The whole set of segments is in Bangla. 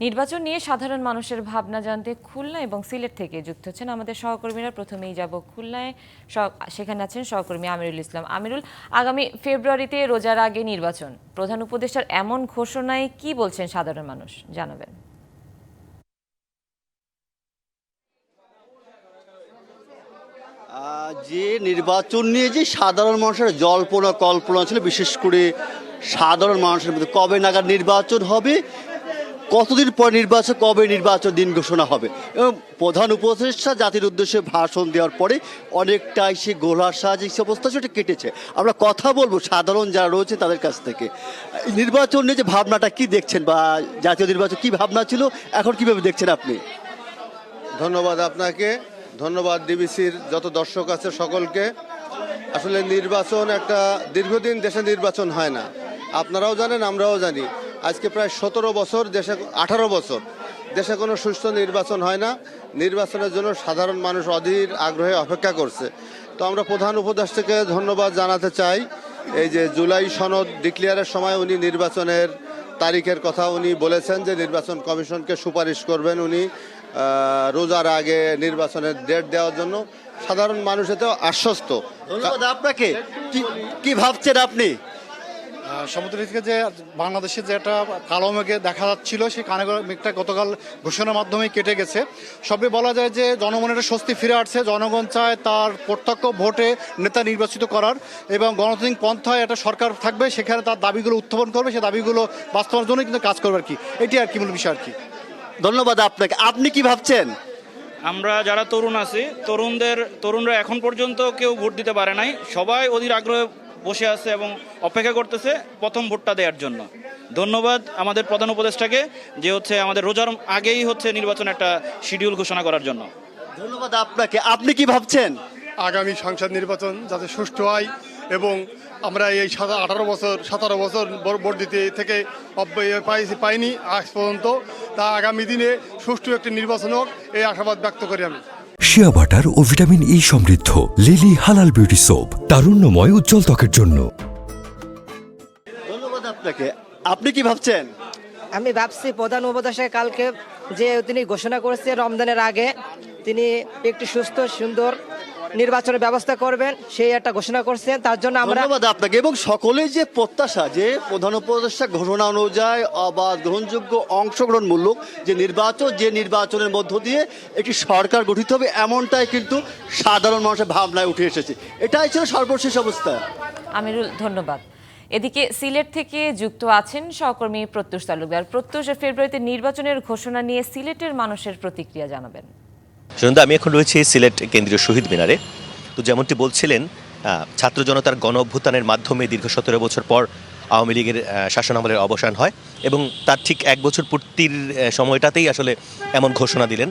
নির্বাচন নিয়ে সাধারণ মানুষের ভাবনা জানতে খুলনা এবং সিলেট থেকে যুক্ত হচ্ছেন আমাদের সহকর্মীরা। প্রথমেই যাব খুলনায়। সেখানে আছেন সহকর্মী আমিরুল ইসলাম। আমিরুল, আগামী ফেব্রুয়ারিতে রোজার আগে নির্বাচন। প্রধান উপদেষ্টার এমন ঘোষণায় কি বলছেন সাধারণ মানুষ? জানাবেন। যে নির্বাচন নিয়ে যে সাধারণ মানুষের জল্পনা কল্পনা ছিল, বিশেষ করে সাধারণ মানুষের মধ্যে কবে নাগাদ নির্বাচন হবে কতদিন পর নির্বাচন, কবে নির্বাচন দিন ঘোষণা হবে? এবং প্রধান উপদেষ্টা জাতির উদ্দেশ্যে ভাষণ দেওয়ার পরে অনেকটাই সে গোলার সাহায্যে সমস্ত সেটা কেটেছে। আমরা কথা বলব, সাধারণ যারা রয়েছে তাদের কাছ থেকে। নির্বাচন নিয়ে যে ভাবনাটা কি দেখছেন বা জাতীয় নির্বাচন কি ভাবনা ছিল, এখন কীভাবে দেখছেন আপনি? ধন্যবাদ আপনাকে। ধন্যবাদ ডিবিসির যত দর্শক আছে সকলকে। আসলে নির্বাচন একটা দীর্ঘদিন দেশে নির্বাচন হয় না। আপনারাও জানেন, আমরাও জানি। আজকে প্রায় সতেরো বছর, দেশে আঠারো বছর। দেশে কোনো সুষ্ঠু নির্বাচন হয় না। নির্বাচনের জন্য সাধারণ মানুষ অধীর আগ্রহে অপেক্ষা করছে। তো আমরা প্রধান উপদেষ্টাকে ধন্যবাদ জানাতে চাই। এই যে জুলাই সনদ ডিক্লিয়ারের সময় উনি নির্বাচনের তারিখের কথা উনি বলেছেন যে নির্বাচন কমিশনকে সুপারিশ করবেন উনি রোজার আগে নির্বাচনের ডেট দেওয়ার জন্য। সাধারণ মানুষ এতেও আশ্বস্ত। আপনাকে। কি ভাবছেন আপনি? সমুদ্র থেকে যে বাংলাদেশে যে একটা কালো মেঘে দেখা যাচ্ছিল, সেই কানে মেঘটা গতকাল ঘোষণার মাধ্যমে কেটে গেছে। সবই বলা যায় যে জনগণের স্বস্তি ফিরে আসছে। জনগণ চায় তার প্রত্যক্ষ ভোটে নেতা নির্বাচিত করার এবং গণতান্ত্রিক পন্থায় একটা সরকার থাকবে, সেখানে তার দাবিগুলো উত্থাপন করবে, সেই দাবিগুলো বাস্তবায়নের জন্য কিন্তু কাজ করবে আর কি। এটি আর কি মূল বিষয় আর কি। ধন্যবাদ আপনাকে। আপনি কি ভাবছেন? আমরা যারা তরুণ আছি, তরুণদের, তরুণরা এখন পর্যন্ত কেউ ভোট দিতে পারে নাই। সবাই অধীর আগ্রহে বসে আছে এবং অপেক্ষা করতেছে প্রথম ভোটটা দেওয়ার জন্য। ধন্যবাদ আমাদের প্রধান উপদেষ্টাকে যে হচ্ছে আমাদের রোজার আগেই হচ্ছে নির্বাচন একটা শিডিউল ঘোষণা করার জন্য। ধন্যবাদ আপনাকে। আপনি কি ভাবছেন? আগামী সংসদ নির্বাচন যাতে সুষ্ঠু হয় এবং আমরা এই সাদা আঠারো বছর সতেরো বছর ভোট- দিতে থেকে পাইছি পাইনি আজ পর্যন্ত। তা আগামী দিনে সুষ্ঠু একটি নির্বাচন হোক এই আশাবাদ ব্যক্ত করি আমি। শিয়া বাটার ও ভিটামিন ই সমৃদ্ধ লিলি হালাল বিউটি সোপ তারুণ্যময় উজ্জ্বল ত্বকের জন্য। ধন্যবাদ আপনাকে। আপনি কি ভাবছেন? আমি ভাবছি প্রধান উপদেশে কালকে যে তিনি ঘোষণা করেছে রমজানের আগে তিনি একটি সুস্থ সুন্দর নির্বাচনের ব্যবস্থা করবেন সেই একটা ঘোষণা করছেন। তার জন্য আমরা ধন্যবাদ আপনাকে এবং সকলের যে প্রত্যাশা যে প্রধান উপদেষ্টা ঘোষণা অনুযায়ী অবাধ গ্রহণযোগ্য অংশগ্রহণমূলক যে নির্বাচন যে নির্বাচনের মধ্য দিয়ে একটি সরকার গঠিত হবে এমনটাই কিন্তু সাধারণ মানুষের ভাবনায় উঠে এসেছে। এটাই ছিল সর্বশেষ অবস্থা। আমিরুল ধন্যবাদ। এদিকে সিলেট থেকে যুক্ত আছেন সহকর্মী প্রত্যুষ তালুকদার। প্রত্যুষ ফেব্রুয়ারিতে নির্বাচনের ঘোষণা নিয়ে সিলেটের মানুষের প্রতিক্রিয়া জানাবেন। সুনন্দা আমি এখন রয়েছি সিলেট কেন্দ্রীয় শহীদ মিনারে। তো যেমনটি বলছিলেন ছাত্র জনতার গণ অভ্যুত্থানের মাধ্যমে দীর্ঘ সতেরো বছর পর আওয়ামী লীগের শাসনামলের অবসান হয় এবং তার ঠিক এক বছর পূর্তির সময়টাতেই আসলে এমন ঘোষণা দিলেন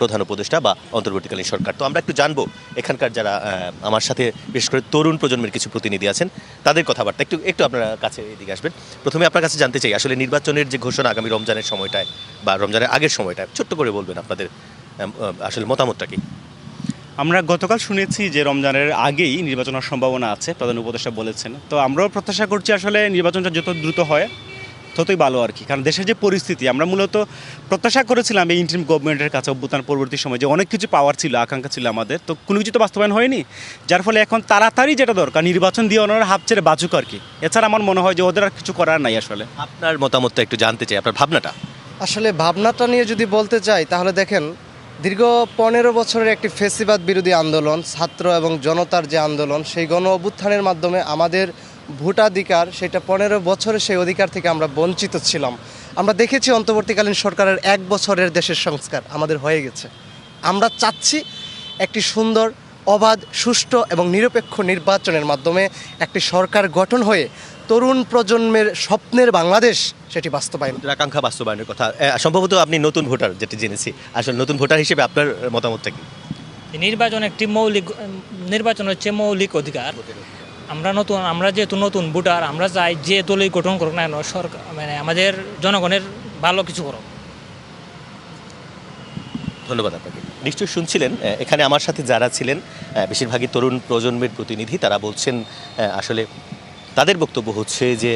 প্রধান উপদেষ্টা বা অন্তর্বর্তীকালীন সরকার। তো আমরা একটু জানব, এখানকার যারা আমার সাথে বিশেষ করে তরুণ প্রজন্মের কিছু প্রতিনিধি আছেন, তাদের কথাবার্তা। একটু একটু আপনার কাছে এদিকে আসবেন। প্রথমে আপনার কাছে জানতে চাই, আসলে নির্বাচনের যে ঘোষণা আগামী রমজানের সময়টায় বা রমজানের আগের সময়টায়, ছোট্ট করে বলবেন আপনাদের আসলে মতামতটা কি? আমরা গতকাল শুনেছি যে রমজানের আগেই নির্বাচনের সম্ভাবনা আছে প্রধান উপদেষ্টা বলেছেন। তো আমরাও প্রত্যাশা করছি আসলে নির্বাচনটা যত দ্রুত হয় ততই ভালো আর কি। কারণ দেশের যে পরিস্থিতি আমরা মূলত প্রত্যাশা করেছিলাম এই ইন্টারিম গভর্নমেন্টের কাছে অভ্যুত্থান পরবর্তী সময় যে অনেক কিছু পাওয়ার ছিল আকাঙ্ক্ষা ছিল আমাদের। তো কোনো কিছু তো বাস্তবায়ন হয়নি যার ফলে এখন তাড়াতাড়ি যেটা দরকার নির্বাচন দিয়ে ওনারা হাফ ছেড়ে বাজুক আর কি। এছাড়া আমার মনে হয় যে ওদের আর কিছু করার নাই আসলে। আপনার মতামতটা একটু জানতে চাই আপনার ভাবনাটা? আসলে ভাবনাটা নিয়ে যদি বলতে চাই তাহলে দেখেন দীর্ঘ পনেরো বছরের একটি ফেসিবাদ বিরোধী আন্দোলন, ছাত্র এবং জনতার যে আন্দোলন, সেই গণ অভ্যুত্থানের মাধ্যমে আমাদের ভোটাধিকার, সেটা পনেরো বছরের সেই অধিকার থেকে আমরা বঞ্চিত ছিলাম। আমরা দেখেছি অন্তর্বর্তীকালীন সরকারের এক বছরের দেশের সংস্কার আমাদের হয়ে গেছে। আমরা চাচ্ছি একটি সুন্দর, অবাধ, সুষ্ঠু এবং নিরপেক্ষ নির্বাচনের মাধ্যমে একটি সরকার গঠন হয়ে তরুণ প্রজন্মের স্বপ্নের বাংলাদেশ সেটি বাস্তবায়ন। আকাঙ্ক্ষা বাস্তবায়নের কথা। সম্ভবত আপনি নতুন ভোটার যেটি জেনেছি। আসলে নতুন ভোটার হিসেবে আপনার মতামতটা কি? নির্বাচন একটি মৌলিক নির্বাচন হচ্ছে মৌলিক অধিকার। আমরা নতুন আমরা যেহেতু নতুন ভোটার আমরা চাই যে দলই গঠন করুক না সরকার মানে আমাদের জনগণের ভালো কিছু করুক। ধন্যবাদ আপনাকে। নিশ্চয়ই শুনছিলেন এখানে আমার সাথে যারা ছিলেন বেশিরভাগই তরুণ প্রজন্মের প্রতিনিধি। তারা বলছেন আসলে তাদের বক্তব্য হচ্ছে যে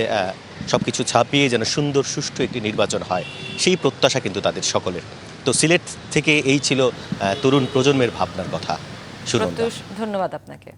সব কিছু ছাপিয়ে যেন সুন্দর, সুষ্ঠু একটি নির্বাচন হয়, সেই প্রত্যাশা কিন্তু তাদের সকলের। তো সিলেট থেকে এই ছিল তরুণ প্রজন্মের ভাবনার কথা। ধন্যবাদ আপনাকে।